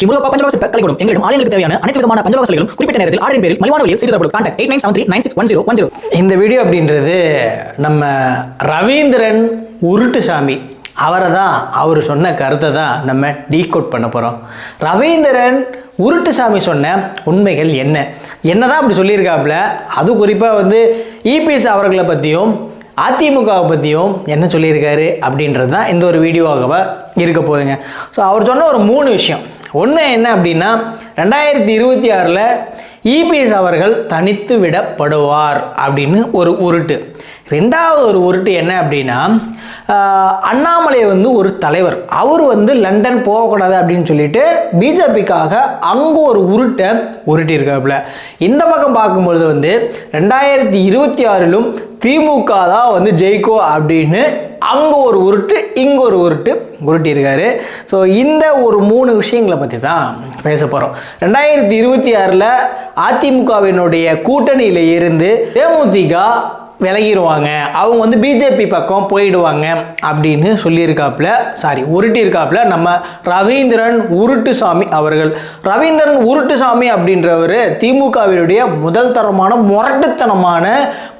ஸ்ரீ முருகப்பா பஞ்சலோக சிற்ப கலைக்கூடம். எங்களிடம் ஆலயங்களுக்கு தேவையான அனைத்து விதமான பஞ்சலோக சிலைகளும் குறிப்பிட்ட நேரத்தில் ஆர்டரின் பேரில் மலிவான வழியில் செய்து தரப்படும் contact eight nine seven three nine six one zero one zero இந்த வீடியோ அப்படின்றது நம்ம ரவீந்திரன் உருட்டுசாமி. அவரை தான் அவர் சொன்ன கருத்தை தான் நம்ம டீகோட் பண்ண போகிறோம் ரவீந்திரன் உருட்டுசாமி சொன்ன உண்மைகள் என்ன? என்ன தான் அப்படி சொல்லியிருக்காப்புல? அது குறிப்பாக வந்து இபிஎஸ் அவர்களை பற்றியும் அதிமுகவை பற்றியும் என்ன சொல்லியிருக்காரு அப்படின்றது தான் இந்த ஒரு வீடியோவாக இருக்க போகுதுங்க. ஸோ அவர் சொன்ன ஒரு மூணு விஷயம். ஒன்று என்ன அப்படின்னா ரெண்டாயிரத்தி இருபத்தி ஆறில் இபிஎஸ் அவர்கள் தனித்து விடப்படுவார் அப்படின்னு ஒரு உருட்டு. ரெண்டாவது ஒரு உருட்டு என்ன அப்படின்னா அண்ணாமலை வந்து ஒரு தலைவர். அவர் வந்து லண்டன் போகக்கூடாது அப்படின்னு சொல்லிட்டு பிஜேபிக்காக அங்கே ஒரு உருட்டை உருட்டியிருக்காப்புல. இந்த பக்கம் பார்க்கும்பொழுது வந்து ரெண்டாயிரத்தி இருபத்தி ஆறிலும் திமுக தான் வந்து ஜெயிக்கோ அப்படின்னு அங்கே ஒரு உருட்டு இங்கே ஒரு உருட்டு உருட்டியிருக்காரு. ஸோ இந்த ஒரு மூணு விஷயங்களை பற்றி தான் பேச போகிறோம் ரெண்டாயிரத்தி இருபத்தி ஆறில் அதிமுகவினுடைய கூட்டணியில் இருந்து தேமுதிக விலகிடுவாங்க அவங்க வந்து பிஜேபி பக்கம் போயிடுவாங்க அப்படின்னு சொல்லியிருக்காப்புல சாரி உருட்டியிருக்காப்புல நம்ம ரவீந்திரன் உருட்டுசாமி அவர்கள். ரவீந்திரன் உருட்டுசாமி அப்படின்றவர் திமுகவினுடைய முதல் தரமான முரட்டுத்தனமான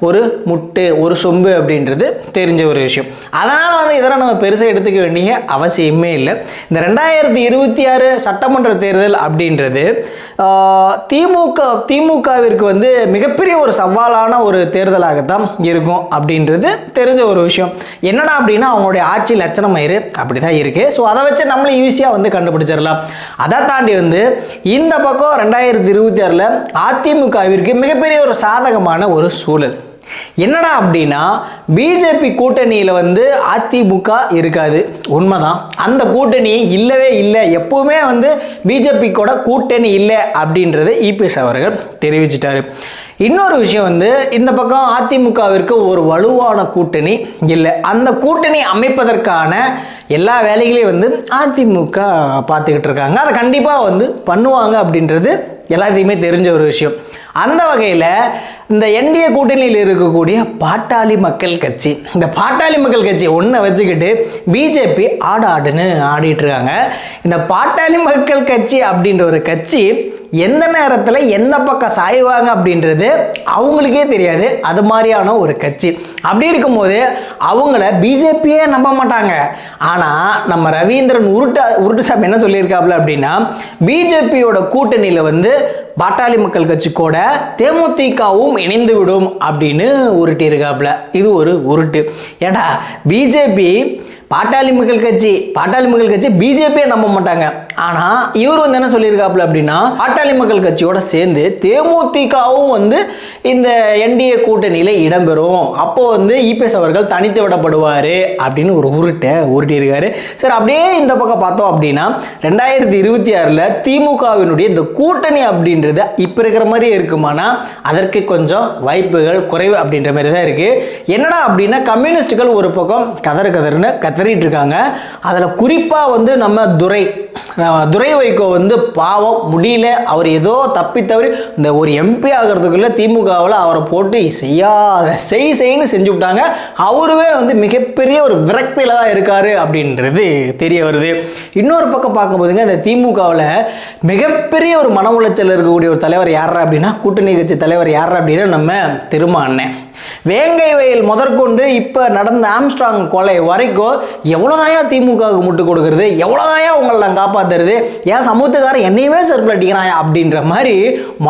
ஒரு முட்டு ஒரு சொம்பு அப்படின்றது தெரிஞ்ச ஒரு விஷயம். அதனால் வந்து இதெல்லாம் நம்ம பெருசாக எடுத்துக்க வேண்டிய அவசியமே இல்லை. இந்த ரெண்டாயிரத்தி இருபத்தி ஆறு சட்டமன்ற தேர்தல் அப்படின்றது திமுக திமுகவிற்கு வந்து மிகப்பெரிய ஒரு சவாலான ஒரு தேர்தலாகத்தான் இருக்கும் அப்படின்றது தெரிஞ்ச ஒரு விஷயம். என்னடா அப்படின்னா அவங்களுடைய ஆட்சி லட்சணம் மயிறு அப்படி தான் இருக்குது ஸோ அதை வச்சு நம்மளே ஈஸியாக வந்து கண்டுபிடிச்சிடலாம். அதை தாண்டி வந்து இந்த பக்கம் ரெண்டாயிரத்தி இருபத்தி ஆறில் அதிமுகவிற்கு மிகப்பெரிய ஒரு சாதகமான ஒரு சூழல். என்னடா அப்படின்னா பிஜேபி கூட்டணியில் வந்து அதிமுக இருக்காது. உண்மைதான். அந்த கூட்டணி இல்லவே இல்லை. எப்பவுமே வந்து பிஜேபி கூட கூட்டணி இல்லை அப்படின்றது இபிஎஸ் அவர்கள் தெரிவிச்சிட்டாரு. இன்னொரு விஷயம் வந்து இந்த பக்கம் அதிமுகவிற்கு ஒரு வலுவான கூட்டணி இல்லை. அந்த கூட்டணி அமைப்பதற்கான எல்லா வேலைகளையும் வந்து அதிமுக பார்த்துக்கிட்டு இருக்காங்க. அதை கண்டிப்பாக வந்து பண்ணுவாங்க அப்படின்றது எல்லாத்தையுமே தெரிஞ்ச ஒரு விஷயம். அந்த வகையில் இந்த என்டிஏ கூட்டணியில் இருக்கக்கூடிய பாட்டாளி மக்கள் கட்சி. இந்த பாட்டாளி மக்கள் கட்சி ஒன்றை வச்சுக்கிட்டு பிஜேபி ஆடு ஆடுன்னு ஆடிட்டு இருக்காங்க. இந்த பாட்டாளி மக்கள் கட்சி அப்படின்ற ஒரு கட்சி எந்த நேரத்தில் எந்த பக்கம் சாய்வாங்க அப்படின்றது அவங்களுக்கே தெரியாது. அது மாதிரியான ஒரு கட்சி. அப்படி இருக்கும்போது அவங்கள பிஜேபியே நம்ப மாட்டாங்க. ஆனால் நம்ம ரவீந்திரன் உருட்ட உருட்டுசாமி என்ன சொல்லியிருக்காப்புல அப்படின்னா பிஜேபியோட கூட்டணியில் வந்து பாட்டாளி மக்கள் கட்சி கூட தேமுதிகவும் இணைந்து விடும் அப்படின்னு உருட்டியிருக்காப்புல. இது ஒரு உருட்டு. ஏடா பிஜேபி பாட்டாளி மக்கள் கட்சி பாட்டாளி மக்கள் கட்சி பிஜேபியை நம்ப மாட்டாங்க. ஆனால் இவர் வந்து என்ன சொல்லியிருக்காப்புல அப்படின்னா பாட்டாளி மக்கள் கட்சியோட சேர்ந்து தேமுதிகவும் வந்து இந்த என்டிஏ கூட்டணியில் இடம்பெறும். அப்போ வந்து இபிஎஸ் அவர்கள் தனித்து விடப்படுவார் அப்படின்னு ஒரு உருட்டை உருட்டியிருக்காரு. சரி அப்படியே இந்த பக்கம் பார்த்தோம் அப்படின்னா ரெண்டாயிரத்தி இருபத்தி ஆறில் திமுகவினுடைய இந்த கூட்டணி அப்படின்றது இப்போ இருக்கிற மாதிரி இருக்குமானா அதற்கு கொஞ்சம் வாய்ப்புகள் குறைவு அப்படின்ற மாதிரி தான் இருக்குது என்னடா அப்படின்னா கம்யூனிஸ்டுகள் ஒரு பக்கம் கதறு கதறுன்னு கதறிட்டு இருக்காங்க அதில் குறிப்பாக வந்து நம்ம துரை துரை வைகோ வந்து பாவம் முடியல. அவர் ஏதோ தப்பி தவறி இந்த ஒரு எம்பி ஆகிறதுக்குள்ளே திமுகவில் அவரை போட்டு செய்யாத செய் செய்ன்னு செஞ்சு விட்டாங்க. அவருவே வந்து மிகப்பெரிய ஒரு விரக்தியில் தான் இருக்கார் அப்படின்றது தெரிய வருது. இன்னொரு பக்கம் பார்க்கும்போதுங்க இந்த திமுகவில் மிகப்பெரிய ஒரு மன உளைச்சல் இருக்கக்கூடிய ஒரு தலைவர் யார் அப்படின்னா கூட்டணி கட்சி தலைவர் யார் அப்படின்னா நம்ம திருமா அண்ணன் வேங்கை வயல் முதற்கொண்டு இப்போ நடந்த ஆம்ஸ்ட்ராங் கொலை வரைக்கும் எவ்வளோதாயா திமுகவுக்கு முட்டு கொடுக்குறது? எவ்வளோதாயா உங்களை நான் காப்பாற்றுறது ஏன் சமூகத்துக்காரன் என்னையுமே செருப்பில் அடிக்கிறாயா அப்படின்ற மாதிரி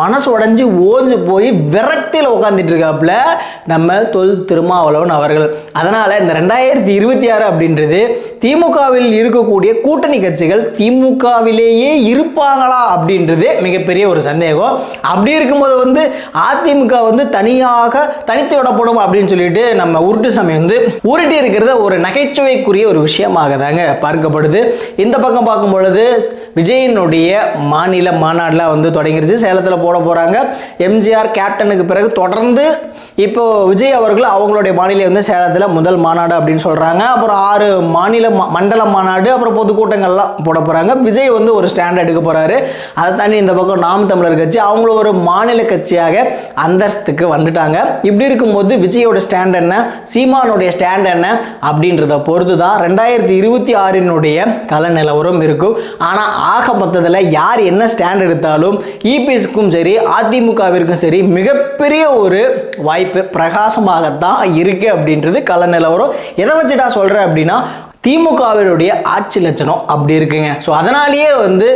மனசு உடஞ்சி ஓஞ்சு போய் விரக்தியில் உட்காந்துட்டு இருக்காப்புல நம்ம தொல் திருமாவளவன் அவர்கள். அதனால் இந்த ரெண்டாயிரத்தி இருபத்தி ஆறு அப்படின்றது திமுகவில் இருக்கக்கூடிய கூட்டணி கட்சிகள் திமுகவிலேயே இருப்பாங்களா அப்படின்றது மிகப்பெரிய ஒரு சந்தேகம். அப்படி இருக்கும்போது வந்து அதிமுக வந்து தனியாக தனித்து விடப்படும் அப்படின்னு சொல்லிட்டு நம்ம உருட்டு சாமி வந்து உருட்டி இருக்கிறத ஒரு நகைச்சுவைக்குரிய ஒரு விஷயமாக தாங்க பார்க்கப்படுது. இந்த பக்கம் பார்க்கும் பொழுது விஜயனுடைய மாநில மாநாடெலாம் வந்து தொடங்கிருச்சு. சேலத்தில் போட போகிறாங்க எம்ஜிஆர் கேப்டனுக்கு பிறகு தொடர்ந்து இப்போ விஜய் அவர்கள் அவங்களுடைய மாநிலம் வந்து சேலத்தில் முதல் மாநாடு அப்படின்னு சொல்கிறாங்க அப்புறம் ஆறு மாநில மண்டல மாநாடு அப்புறம் பொதுக்கூட்டங்கள்லாம் போட போகிறாங்க விஜய் வந்து ஒரு ஸ்டாண்ட் எடுக்க போகிறாரு அதை தாண்டி இந்த பக்கம் நாம் தமிழர் கட்சி அவங்களும் ஒரு மாநில கட்சியாக அந்தஸ்துக்கு வந்துட்டாங்க. இப்படி இருக்கும்போது வந்து விஜயோட ஸ்டாண்ட் என்ன? சீமானுடைய ஸ்டாண்ட் என்ன? அப்படின்றத பொறுத்து தான் ரெண்டாயிரத்தி இருபத்தி ஆறினுடைய கல நிலவரம் இருக்கும் ஆனால் ஆக மொத்தத்தில் யார் என்ன ஸ்டாண்ட் எடுத்தாலும் இபிஎஸ்க்கும் சரி அதிமுகவிற்கும் சரி மிகப்பெரிய ஒரு வாய்ப்பு பிரகாசமாகத்தான் இருக்கு அப்படின்றது கல நிலவரம் எதை வச்சுட்டா சொல்கிறேன் அப்படின்னா திமுகவினுடைய ஆட்சி லட்சணம் அப்படி இருக்குங்க. ஸோ அதனாலேயே வந்து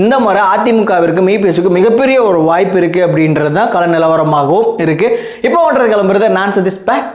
இந்த முறை அதிமுகவிற்கும் இபிஎஸ்க்கு மிகப்பெரிய ஒரு வாய்ப்பு இருக்குது அப்படின்றது தான் கள நிலவரமாகவும் இருக்குது இப்போ ஒன்றது கிளம்புறது நான் சதீஷ். பேக்